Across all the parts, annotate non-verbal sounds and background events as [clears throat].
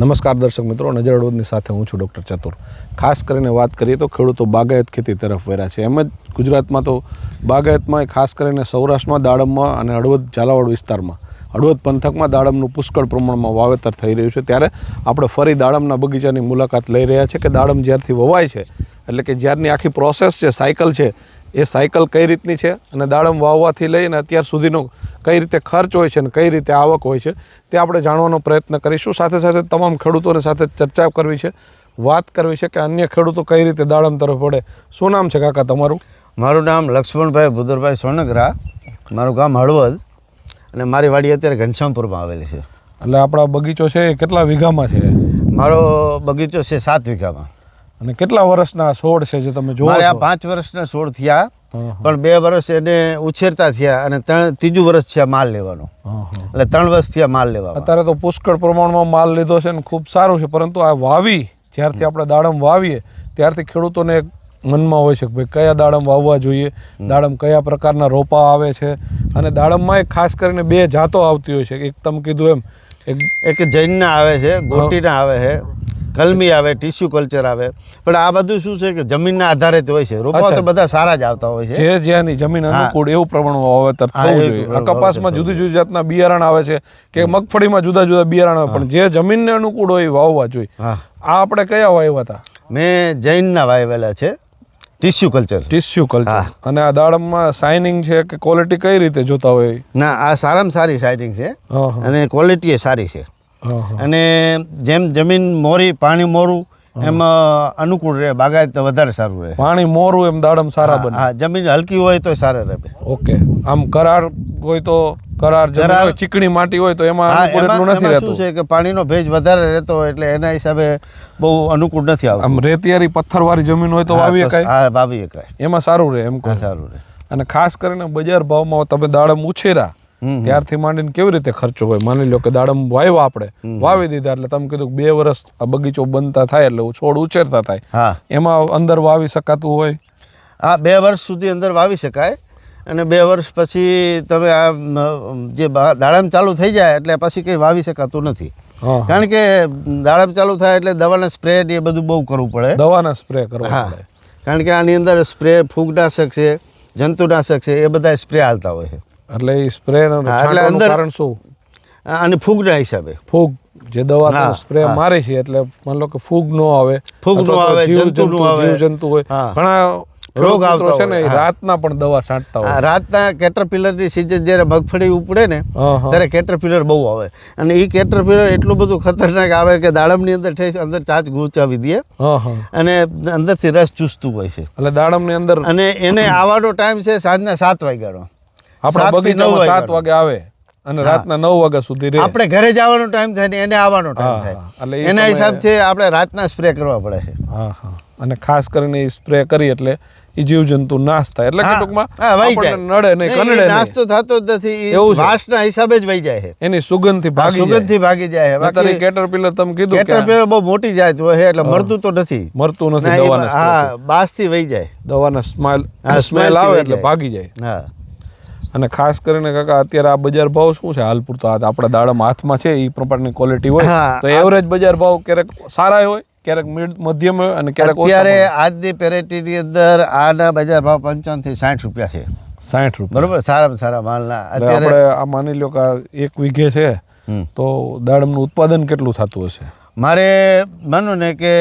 નમસ્કાર દર્શક મિત્રો, નજર અડવદની સાથે હું છું ડૉક્ટર ચતુર. ખાસ કરીને વાત કરીએ તો ખેડૂતો બાગાયત ખેતી તરફ વેરા છે. એમ જ ગુજરાતમાં તો બાગાયતમાં ખાસ કરીને સૌરાષ્ટ્રમાં, દાડમમાં અને હળવદ ઝાલાવાડ વિસ્તારમાં. હળવદ પંથકમાં દાડમનું પુષ્કળ પ્રમાણમાં વાવેતર થઈ રહ્યું છે. ત્યારે આપણે ફરી દાડમના બગીચાની મુલાકાત લઈ રહ્યા છે કે દાડમ જ્યારથી વવાય છે, એટલે કે જ્યારની આખી પ્રોસેસ છે સાયકલ છે એ સાયકલ કઈ રીતની છે અને દાડમ વાવવાથી લઈને અત્યાર સુધીનો કઈ રીતે ખર્ચ હોય છે અને કઈ રીતે આવક હોય છે તે આપણે જાણવાનો પ્રયત્ન કરીશું. સાથે સાથે તમામ ખેડૂતોની સાથે ચર્ચા કરવી છે વાત કરવી છે કે અન્ય ખેડૂતો કઈ રીતે દાડમ તરફ વળે. શું નામ છે કાકા તમારું? મારું નામ લક્ષ્મણભાઈ ભુદરભાઈ સોનગરા. મારું ગામ હળવદ અને મારી વાડી અત્યારે ઘનશ્યામપુરમાં આવેલી છે. એટલે આપણા બગીચો છે એ કેટલા વીઘામાં છે? મારો બગીચો છે સાત વીઘામાં. અને કેટલા વર્ષના છોડ છે જે તમે જોવો આ પાંચ વર્ષના છોડ થયા પણ બે વર્ષ એને ઉછેરતા થયા અને ત્રણ ત્રીજું વર્ષ છે માલ લેવાનો. એટલે ત્રણ વર્ષ થયા માલ લેવા અત્યારે તો પુષ્કળ પ્રમાણમાં માલ લીધો છે ને ખૂબ સારું છે પરંતુ આ વાવી જ્યારથી આપણે દાડમ વાવીએ ત્યારથી ખેડૂતોને મનમાં હોય છે કે ભાઈ કયા દાડમ વાવવા જોઈએ દાડમ કયા પ્રકારના રોપા આવે છે અને દાડમમાં એક ખાસ કરીને બે જાતો આવતી હોય છે. એક તમે કીધું એમ એક એક જૈનના આવે છે ગોટીના આવે છે કલમી આવે ટીસ્યુ કલ્ચર આવે. પણ આ બધું શું છે કે જમીનના આધારે હોય છે. રોપા તો બધા સારા જ આવતા હોય છે. જે જ્યાંની જમીન અનુકૂળ એવું પ્રમાણમાં વાવેતર થવું જોઈએ. કપાસમાં જુદી જુદી જાતના બિયારણ આવે છે કે મગફળીમાં જુદા જુદા બિયારણ આવે પણ જે જમીનને અનુકૂળ હોય એ વાવવા જોઈએ. આ આપણે કયા વાવ્યા હતા? મેં જૈનના વાવેલા છે. ટીસ્યુ કલ્ચર ટિશ્યુ કલ્ચર અને આ દાડમમાં શાઇનિંગ છે કે ક્વોલિટી કઈ રીતે જોતા હોય? ના આ સારામાં સારી સાઇનિંગ છે. અને ક્વોલિટી એ સારી છે. અને જેમ જમીન મોરી પાણી મોરું એમ અનુકૂળ રહે બાગાયત વધારે સારું રહે. પાણી મોરું એમ દાડમ સારા બને. હા જમીન હલકી હોય તો સારા રહે ઓકે. આમ કરાર હોય તો કરાર જમીન ચીકણી માટી હોય તો એમાં અનુકૂળ એટલું નથી શું રહેતું. છે કે પાણીનો ભેજ વધારે રહેતો હોય એટલે એના હિસાબે બહુ અનુકૂળ નથી આવતું. આમ રેતિયારી પથ્થરવાળી જમીન હોય તો વાવી શકાય હા વાવી શકાય એમાં સારું રહે એમ કહો સારું રહે. અને ખાસ કરીને બજાર ભાવમાં તમે દાડમ ઉછેરા. ત્યારથી માંડીને કેવી રીતે ખર્ચો હોય? માની લો કે દાડમ વાવ્યા આપણે વાવી દીધા એટલે તમે કીધું બે વર્ષ આ બગીચો બનતા થાય એટલે છોડ ઉછેરતા થાય. હા. એમાં અંદર વાવી શકાતું હોય? હા બે વર્ષ સુધી અંદર વાવી શકાય અને બે વર્ષ પછી તમે આ જે દાડમ ચાલુ થઈ જાય એટલે પછી કંઈ વાવી શકાતું નથી. કારણ કે દાડમ ચાલુ થાય એટલે દવાના સ્પ્રે ને એ બધું બહુ કરવું પડે. દવાના સ્પ્રે કરવા હા. કારણ કે આની અંદર સ્પ્રે ફૂગનાશક છે જંતુનાશક છે એ બધા સ્પ્રે હાલતા હોય છે. એટલે એ સ્પ્રે એટલે અંદર- કારણ શું? અને ફૂગના હિસાબે. ફૂગ જે દવા સ્પ્રે મારે છે એટલે માન લો કે ફૂગ નો આવે ફૂગ નો આવે, જીવ જંતુ નો આવે. જીવ જંતુ હોય ઘણા રોગ આવતો છે ને રાતના પણ દવા છાંટતા હોય. રાતના કેટરપિલરની સિઝન જ્યારે મગફળી ઉપડે ને. ત્યારે કેટરપિલર બહુ આવે. અને એ કેટરપિલર એટલું બધું ખતરનાક આવે કે દાડમની અંદર ઠેસ અંદર ચાચ ગુચાવી દે. અને અંદરથી રસ ચૂસતું હોય છે. એટલે દાડમની અંદર અને એને આવવાનો ટાઈમ છે સાંજના સાત વાગ્યાનો. આપણા બગીચામાં સાત વાગે આવે અને રાતના નવ વાગ્યા સુધી રહે. આપણે ઘરે જવાનો ટાઈમ થાય ને એને આવવાનો ટાઈમ થાય. એટલે એના હિસાબથી આપણે રાતના સ્પ્રે કરવા પડે છે. હા હા. અને ખાસ કરીને સ્પ્રે કરી એટલે એ જીવજંતુ નાશ થાય. એટલે કે ટૂંકમાં જાય. નડે નહીં કનડે નાશ તો થતો જ નથી. એવું. વાસના હિસાબે જ વહી જાય છે. એની સુગંધથી ભાગી સુગંધ સુગંધથી ભાગી જાય છે. બાકી કેટરપિલર તમે કીધું કે કેટરપિલર બહુ મોટી જાત હોય હે એટલે મરતું તો નથી. મરતું નથી દવાના હા બાસ બાસથી વહી જાય. દવાના સ્માઇલ હા, સ્મેલ આવે એટલે ભાગી જાય. હા. અને ખાસ કરીને કાકા અત્યારે આ બજાર ભાવ શું છે? હાલ પૂરતો આપણા દાડમ હાથમાં છે એ પ્રમાણની ક્વોલિટી હોય. તો એવરેજ બજાર ભાવ ક્યારેક સારા હોય ક્યારેક મધ્યમ હોય અને ક્યારેક અત્યારે આજની પેરેટીની અંદર આના બજાર ભાવ પંચાવનથી સાઠ રૂપિયા છે. સાઠ રૂપિયા. બરોબર? સારામાં સારા માલના. અત્યારે આપણે આ માની લો કે એક વીઘે છે તો તો દાડમનું ઉત્પાદન કેટલું થતું હશે? મારે માનો ને કે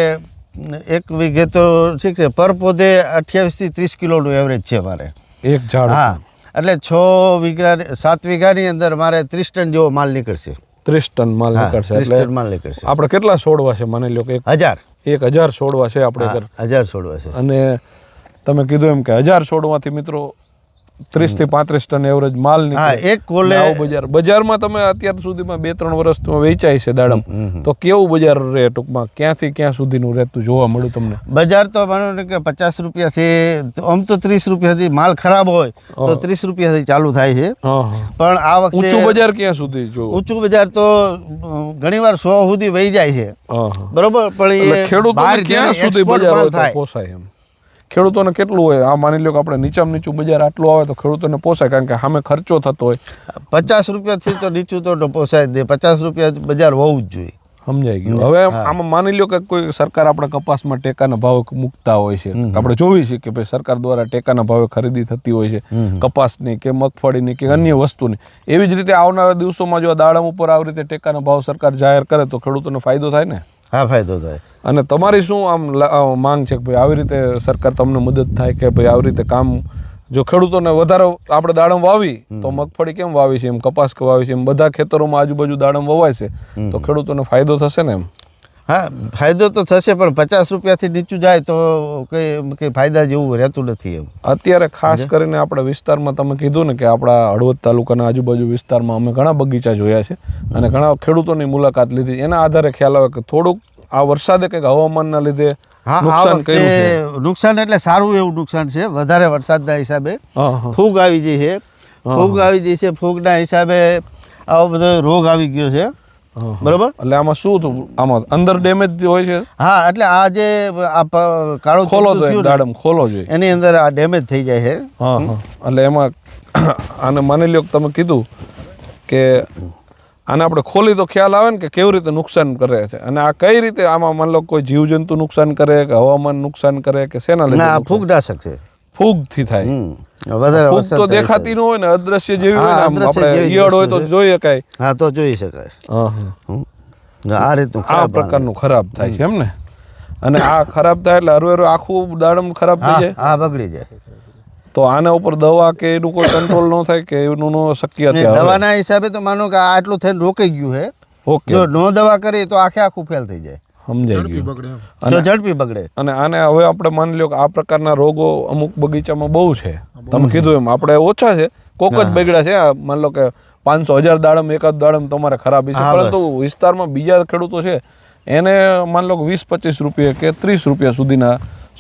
એક વીઘે તો ઠીક છે પર પોદે અઠ્યાવીસથી ત્રીસ કિલોનું એવરેજ છે મારે. એક ઝાડ હા. એટલે છ વીઘા સાત વીઘાની અંદર મારે ત્રીસ ટન જેવો માલ નીકળશે. ત્રીસ ટન માલ નીકળશે. ત્રીસ ટન માલ નીકળશે. આપણે કેટલા છોડવા છે માની લો કે હજાર. એક હજાર છોડવા છે આપણે હજાર છોડવા છે. અને તમે કીધું એમ કે હજાર છોડવાથી મિત્રો ત્રીસથી પાંત્રીસ ટન એવરેજ માલ નીકળે. એક કોલે બજાર. બજારમાં તમે અત્યાર સુધીમાં બે ત્રણ વર્ષ વેચાય છે દાડમ. તો કેવું બજાર રહે ટૂંકમાં? ક્યાંથી ક્યાં સુધીનું રહેતું જોવા મળ્યું તમને? બજાર તો માનો કે પચાસ રૂપિયાથી આમ તો ત્રીસ રૂપિયાથી માલ ખરાબ હોય તો. ત્રીસ રૂપિયાથી ચાલુ થાય છે. પણ આ વખતે ઊંચું બજાર ક્યાં સુધી જો ઊંચું બજાર તો ઘણી વાર સો સુધી વહી જાય છે. બરોબર પણ એ ખેડૂત ક્યાં સુધી બજાર. પોસાય એમ? ખેડૂતોને કેટલું હોય? આ માની લો કે આપણે નીચામાં નીચું બજાર આટલું આવે તો ખેડૂતોને પોસાય કારણ કે સામે ખર્ચો થતો હોય. પચાસ રૂપિયાથી તો નીચું તો પોસાય દે પચાસ રૂપિયા બજાર હોવું જ જોઈએ. સમજાઈ ગયું. હવે આમાં માની લ્યો કે કોઈ સરકાર આપણે કપાસમાં ટેકાના ભાવે મૂકતા હોય છે. આપણે જોઈએ છીએ કે ભાઈ સરકાર દ્વારા ટેકાના ભાવે ખરીદી થતી હોય છે. કપાસની કે મગફળીની કે અન્ય વસ્તુની. એવી જ રીતે આવનારા દિવસોમાં જો દાડમ ઉપર આવી રીતે ટેકાના ભાવ સરકાર જાહેર કરે તો ખેડૂતોને ફાયદો થાય ને? હા ફાયદો થાય. અને તમારી શું આમ માંગ છે કે ભાઈ આવી રીતે સરકાર તમને મદદ થાય કે ભાઈ આવી રીતે કામ જો ખેડૂતોને વધારે આપણે દાડમ વાવી તો મગફળી કેમ વાવી છે એમ કપાસ કે વાવી છે એમ બધા ખેતરોમાં આજુબાજુ દાડમ વવાય છે તો ખેડૂતોને ફાયદો થશે ને એમ? હા ફાયદો તો થશે પણ પચાસ રૂપિયાથી નીચું જાય તો કંઈ કંઈ ફાયદા જેવું રહેતું નથી એમ. અત્યારે ખાસ કરીને આપણા વિસ્તારમાં તમે કીધું ને કે આપણા હળવદ તાલુકાના આજુબાજુ વિસ્તારમાં અમે ઘણા બગીચા જોયા છે અને ઘણા ખેડૂતોની મુલાકાત લીધી. એના આધારે ખ્યાલ આવે કે થોડુંક આ વરસાદે કંઈક હવામાનના લીધે નુકસાન કર્યું નુકસાન એટલે સારું એવું નુકસાન છે. વધારે વરસાદના હિસાબે ફૂગ આવી ગઈ છે. ફૂગ આવી ગઈ છે. ફૂગના હિસાબે આવો બધો રોગ આવી ગયો છે. બરોબર? એટલે આમાં શું થયું આમાં અંદર ડેમેજ હોય છે? હા એટલે આ જે આ કાળો ખોલો જોઈએ તો દાડમ ખોલો જોઈએ. એની અંદર આ ડેમેજ થઈ જાય છે. હા. એટલે એમાં [clears throat] આને માની લ્યો કે તમે કીધું કે આને આપણે ખોલી તો ખ્યાલ આવે ને કે કેવી રીતે નુકસાન કરે છે. અને આ કઈ રીતે આમાં માની લો કોઈ જીવજંતુ નુકસાન કરે કે હવામાન નુકસાન કરે કે શેના લીધે? ફૂગનાશક છે. ફૂગથી થાય. વધારે ફૂગ તો દેખાતી ન હોય ને અદ્રશ્ય જેવી હોય ને આપણે ઈયળ હોય તો જોઈ શકાય. હા તો જોઈ શકાય. આ રીતનું આ પ્રકારનું ખરાબ થાય છે એમ ને? અને આ ખરાબ થાય એટલે હરવે હરવે આખું દાડમ ખરાબ થઈ જાય? હા બગડી જાય. તો આના ઉપર દવા કે એનું કોઈ કંટ્રોલ ન થાય કે એનું ન શક્ય અત્યારે દવાના હિસાબે તો માનો કે આટલું થઈને રોકાઈ ગયું છે. ઓકે. જો નો દવા કરીએ તો આખે આખું ફેલ થઈ જાય. સમજાઈ ગયું. તો ઝડપી બગડે. અને આને હવે આપણે માની લ્યો કે આ પ્રકારના રોગો અમુક બગીચામાં બહુ છે. તમે કીધું એમ આપણે ઓછા છે કોક જ બગડ્યા છે. માની લો કે પાંચસો હજાર દાડમ એકાદ દાડમ તમારે ખરાબ છે. પરંતુ વિસ્તારમાં બીજા ખેડૂતો છે એને માની લો કે વીસ પચીસ રૂપિયા કે ત્રીસ રૂપિયા સુધીના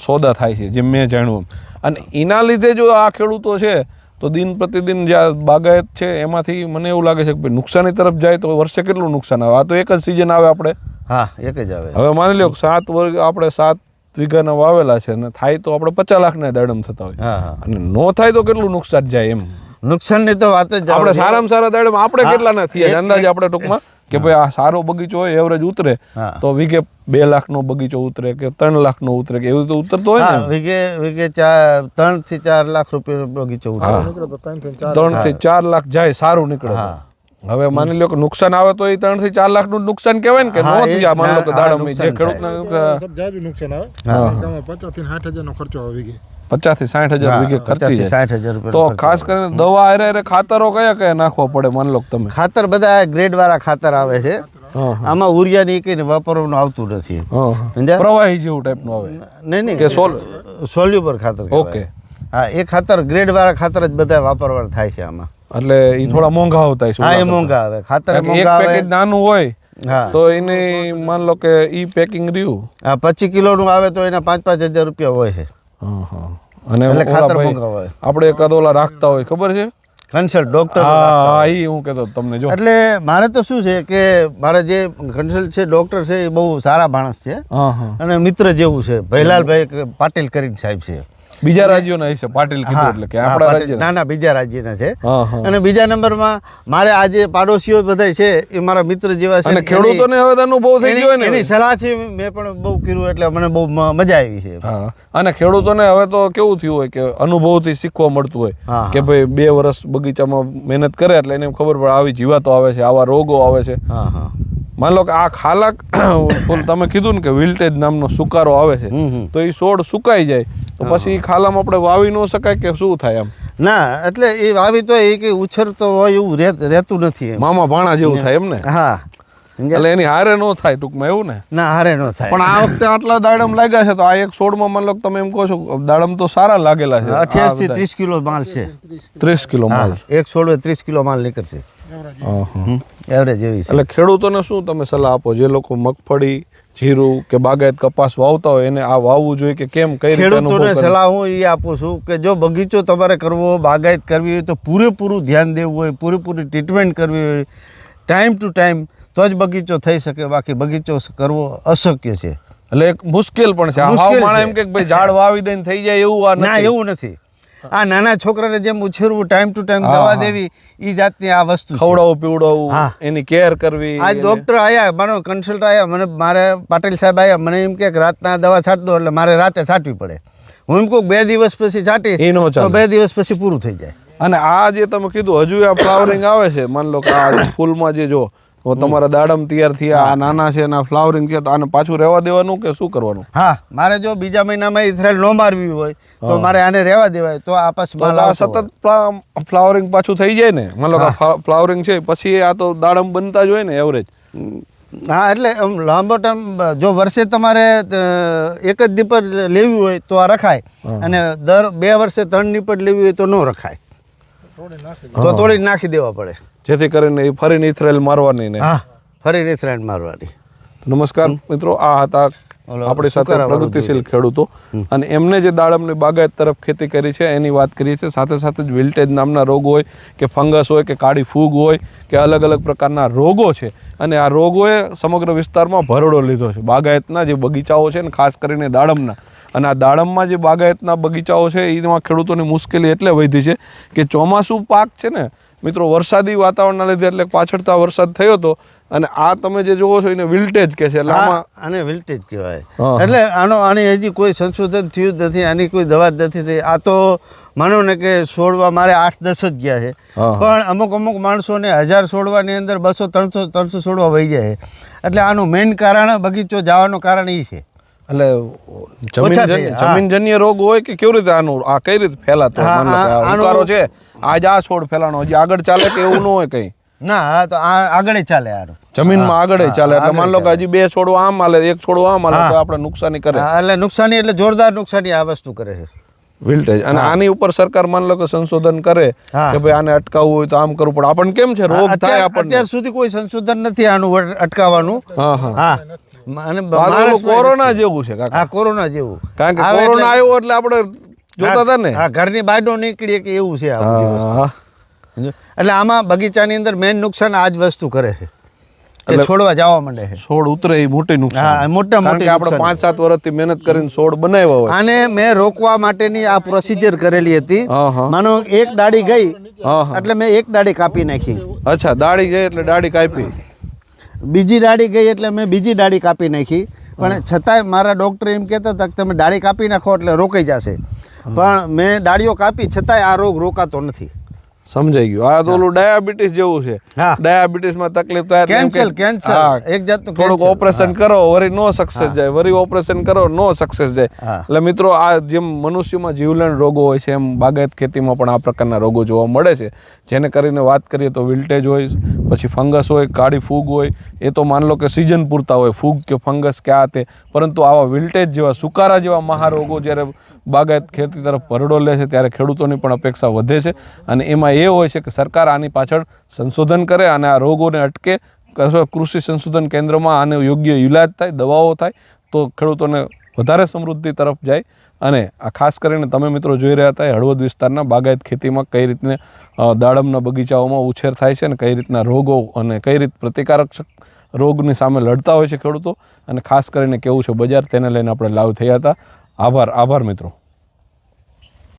સોદા થાય છે જેમ મેં જાણ્યું એમ. અને એના લીધે જો આ ખેડૂતો છે તો દિન પ્રતિદિન જે આ બાગાયત છે એમાંથી મને એવું લાગે છે કે ભાઈ નુકસાની તરફ જાય તો વર્ષે કેટલું નુકસાન આવે? આ તો એક જ સિઝન આવે આપણે. હા એક જ આવે. હવે માની લો કે સાત વર્ગ આપણે સાત વીઘાના વાવેલા છે અને થાય તો આપણે પચાસ લાખના દાડમ થતા હોય. અને નો થાય તો કેટલું નુકસાન જાય એમ? નુકસાનની તો વાત જ આપણે સારામાં સારા દાડમ આપણે કેટલા નથી એક- અંદાજે આપણે ટૂંકમાં? કે ભાઈ આ સારો બગીચો હોય એવરેજ ઉતરે તો વીઘે બે લાખનો બગીચો ઉતરે કે ત્રણ લાખનો ઉતરે કે એવું તો ઉતરતો હોય ને? વીઘે વીઘે ચાર ત્રણથી ચાર લાખ રૂપિયા બગીચો ઉતરે. ત્રણથી ચાર લાખ. જાય સારું નીકળે હવે માની લો કે નુકસાન આવે તો એ ત્રણથી ચાર લાખનું નુકસાન કહેવાય ને કે નો થયા માની લો કે દાડમ જે જાજુ નુકસાન આવે. પચાસથી સાઠ હજાર નો ખર્ચો આવી વીઘે. પચાસથી સાઠ હજાર હા, વીઘે ખર્ચી 50 જાય. 60 હજાર તો ખાસ. કરીને દવા હારે હારે ખાતરો કયા કયા નાખવા પડે માની લો તમે? ખાતર બધા ગ્રેડ વાળા ખાતર આવે છે. આમાં ઉરિયા ની કઈ વાપરવાનું આવતું નથી. હા, હા? પ્રવાહી જેવું ટાઈપનું આવે. નહીં નહીં. કે સોલ સોલ્યુબર ખાતર ઓકે. હા એ ખાતર ગ્રેડ વાળા ખાતર જ બધા વાપરવાનું થાય છે આમાં. એટલે એ થોડા મોંઘા આવતા હા એ મોંઘા આવે. ખાતર મોંઘા આવે. નાનું હોય હા. તો એની માન લો કે ઈ પેકિંગ રહ્યું. આ પચીસ કિલોનું આવે તો એના પાંચ પાંચ હજાર રૂપિયા હોય છે. હા હા અને એટલે ખાતર આપણે એકાદ ઓલા રાખતા હોય ખબર છે? કન્સલ્ટ ડોક્ટર હા ઈ હું કહેતો તમને જો. એટલે મારે તો શું છે કે મારે જે કન્સલ્ટ છે ડોક્ટર છે એ બહુ સારા માણસ છે. અને મિત્ર જેવું છે ભૈલાલભાઈ પાટીલ કરીને સાહેબ છે. બીજા રાજ્યોના હશે પાટીલ કીધું એટલે કે આપણા રાજ્ય ના ના બીજા રાજ્યના છે. અને બીજા નંબરમાં મારે આજે પાડોશીઓ બધા છે એ મારા મિત્ર જેવા છે અને ખેડૂતોને હવે અનુભવ થઈ ગયો ને એની સલાહથી મેં પણ બહુ કર્યું એટલે મને બહુ મજા આવી છે. અને ખેડૂતોને હવે તો કેવું થયું હોય કે અનુભવથી શીખવા મળતું હોય કે ભાઈ બે વર્ષ બગીચામાં મહેનત કરે એટલે એને ખબર પડે આવી જીવાતો આવે છે આવા રોગો આવે છે. હા હા. માન લો કે આ ખાલાક [coughs] તમે કીધું ને કે વિલ્ટેજ નામનો સુકારો આવે છે. તો એ છોડ સુકાઈ જાય. તો પછી એ ખાલામાં આપણે વાવી ન શકાય કે શું થાય એમ ના એટલે એ વાવી તો એ કે ઉછરતો હોય એવું રહેત- નથી મામા ભાણા જેવું થાય એમ ને? હા? એટલે એની હારે ન થાય ટૂંકમાં એવું ને? ના હારે ન થાય. પણ આ વખતે આટલા દાડમ લાગ્યા છે તો આ એક છોડમાં માન લો તમે એમ કહો છો દાડમ તો સારા લાગેલા છે. અઠ્યાવીસથી ત્રીસ કિલો માલ છે. ત્રીસ કિલો માલ. એક છોડવે ત્રીસ કિલો માલ નીકળશે. એવરેજ એવી. છે. એટલે ખેડૂતોને શું તમે સલાહ આપો? જે લોકો મગફળી જીરું કે બાગાયત કપાસ વાવતા હોય એને આ વાવવું જોઈએ કે કેમ કઈ રીતે ખેડૂતોને સલાહ હું એ આપું છું કે જો બગીચો તમારે કરવો બાગાયત કરવી હોય તો પૂરેપૂરું ધ્યાન દેવું હોય પૂરેપૂરી ટ્રીટમેન્ટ કરવી હોય ટાઈમ ટુ ટાઈમ તો જ બગીચો થઈ શકે બાકી બગીચો કરવો અશક્ય છે. એટલે એક મુશ્કેલ પણ છે. એમ કે ભાઈ ઝાડ વાવી દઈને થઈ જાય એવું આ ના એવું નથી. આ નાના છોકરાને જેમ ઉછેરવું ટાઈમ ટુ ટાઈમ દવા દેવી એ જાતની આ વસ્તુ ખવડાવું ખવડાવવું પીવડાવવું એની કેર કરવી આ ડૉક્ટર આયા મારો કન્સલ્ટ આયા મને મારે પાટીલ સાહેબ આયા મને એમ કે રાતના દવા છાંટ દો એટલે મારે રાતે છાંટવી પડે. હું એમ કહું બે દિવસ પછી નો તો બે દિવસ પછી પૂરું થઈ જાય. અને આ જે તમે કીધું હજુ આ ફ્લાવરિંગ આવે છે માન લો કે આ [coughs] ફૂલમાં જે જો તો તમારા દાડમ તૈયાર થયા આ નાના છે એના ફ્લાવરિંગ થયા તો આને પાછું રહેવા દેવાનું કે શું કરવાનું? હા મારે જો બીજા મહિનામાં ઇથરેલ ન મારવી હોય તો મારે આને રહેવા દેવાય તો આ પછી માલ આ સતત ફ્લાવરિંગ પાછું થઈ જાય ને? મતલબ ફ્લાવરિંગ છે પછી આ તો દાડમ બનતા જ હોય ને એવરેજ હા એટલે આમ લાંબો ટાઈમ જો વર્ષે તમારે એક જ દીપડ લેવી હોય તો આ રખાય અને દર બે વર્ષે ત્રણ દીપડ લેવી હોય તો ન રખાય. થોડી નાખી તો તોડી નાખી દેવા પડે. જેથી કરીને એ ફરીને ઇથરેલ મારવાની ને હા ફરી ઇથરાઇલ મારવાની. નમસ્કાર મિત્રો આ હતા આપણી સાથે પ્રગતિશીલ ખેડૂતો. અને એમને જે દાડમની બાગાયત તરફ ખેતી કરી છે એની વાત કરીએ છીએ. સાથે સાથે જ વિલ્ટેજ નામના રોગ હોય કે ફંગસ હોય કે કાળી ફૂગ હોય કે અલગ અલગ પ્રકારના રોગો છે. અને આ રોગોએ સમગ્ર વિસ્તારમાં ભરડો લીધો છે. બાગાયતના જે બગીચાઓ છે ને ખાસ કરીને દાડમના. અને આ દાડમમાં જે બાગાયતના બગીચાઓ છે એમાં ખેડૂતોની મુશ્કેલી એટલે વધી છે કે ચોમાસું પાક છે ને મિત્રો વરસાદી વાતાવરણના લીધે એટલે પાછળતા વરસાદ થયો હતો અને આ તમે જે જોવો છો એને વિલ્ટેજ કે છે એટલે આને વિલ્ટેજ કહેવાય. એટલે આનો આની હજી કોઈ સંશોધન થયું જ નથી આની કોઈ દવા જ નથી થઈ. આ તો માનો ને કે છોડવા મારે આઠ દસ જ ગયા છે. પણ અમુક અમુક માણસોને હજાર છોડવાની અંદર બસો ત્રણસો ત્રણસો છોડવા વહી જાય એટલે આનું મેઇન કારણ બગીચો જવાનું કારણ એ છે. એટલે જમીનજન્ય રોગ હોય કે કેવી રીતે આનું આ કઈ રીતે ફેલાતો ઉકારો છે. આજ આ છોડ ફેલાનો હજી આગળ ચાલે કે એવું ન હોય કઈ? ના તો આગળ ચાલે આનું. જમીનમાં આગળ ચાલે એટલે માન લો કે હજી બે છોડો આમ હાલે એક છોડો આમ હાલે તો આપણે નુકસાની કરે. એટલે નુકસાની એટલે જોરદાર નુકસાની આ વસ્તુ કરે છે. વિલ્ટેજ અને આની ઉપર સરકાર માન લો કે સંશોધન કરે કે ભાઈ આને અટકાવવું હોય તો આમ કરવું પડે. આપણને કેમ છે? રોગ થાય આપણને. અત્યાર સુધી કોઈ સંશોધન નથી આનું અટકાવવાનું. હા. હા. અને કોરોના જેવું છે કાકા. હા કોરોના જેવું. કારણ કે કોરોના આવ્યો એટલે આપણે જોતા હતા ને. હા ઘરની બહાર નો નીકળીએ કે એવું છે. હા? એટલે આમાં બગીચાની અંદર મેઇન નુકસાન આ જ વસ્તુ કરે છે. એટલે- છોડવા જવા માંડે છે. છોડ ઉતરે એ મોટી હા નુકસાન મોટા મોટી આપણે પાંચ સાત વર્ષથી મહેનત કરીને છોડ બનાવ્યા હોય. અને મેં રોકવા માટેની આ પ્રોસિજર કરેલી હતી. હા હા. માનો એક દાડી ગઈ હા હા. એટલે મેં એક દાડી કાપી નાખી. અચ્છા દાડી ગઈ એટલે દાડી કાપી. બીજી દાડી ગઈ એટલે મેં બીજી દાડી કાપી નાખી. પણ છતાંય મારા ડૉક્ટર એમ કહેતા હતા કે તમે દાડી કાપી નાખો એટલે રોકાઈ જશે. પણ મેં દાડીઓ કાપી છતાંય આ રોગ રોકાતો નથી. સમજાઈ ગયું. આ તો ઓલું ડાયાબિટીસ જેવું છે. ડાયાબિટીસમાં તકલીફ થાય કેન્સલ કેન્સલ એક જાતનું થોડુંક ઓપરેશન કરો વરી નો સક્સેસ જાય વરી ઓપરેશન કરો નો સક્સેસ જાય. એટલે મિત્રો આ જેમ મનુષ્યમાં જીવલેણ રોગો હોય છે એમ બાગાયત ખેતીમાં પણ આ પ્રકારના રોગો જોવા મળે છે. જેને કરીને વાત કરીએ તો વિલ્ટેજ હોય પછી ફંગસ હોય કાળી ફૂગ હોય એ તો માન લો કે સિઝન પૂરતા હોય ફૂગ કે ફંગસ કે આ તે. પરંતુ આવા વિલ્ટેજ જેવા સુકારા જેવા મહારોગો જ્યારે બાગાયત ખેતી તરફ પરડો લે છે ત્યારે ખેડૂતોની પણ અપેક્ષા વધે છે. અને એમાં એ હોય છે કે સરકાર આની પાછળ સંશોધન કરે અને આ રોગોને અટકે કૃષિ સંશોધન કેન્દ્રમાં આને યોગ્ય ઇલાજ થાય, દવાઓ થાય, તો ખેડૂતોને વધારે સમૃદ્ધિ તરફ જાય. અને આ ખાસ કરીને તમે મિત્રો જોઈ રહ્યા હતા હળવદ વિસ્તારના બાગાયત ખેતીમાં કઈ રીતને દાડમના બગીચાઓમાં ઉછેર થાય છે અને કઈ રીતના રોગો અને કઈ રીત પ્રતિકારક રોગની સામે લડતા હોય છે ખેડૂતો. અને ખાસ કરીને કેવું છે બજાર, તેને લઈને આપણે લાવ થયા હતા. આભાર આભાર મિત્રો.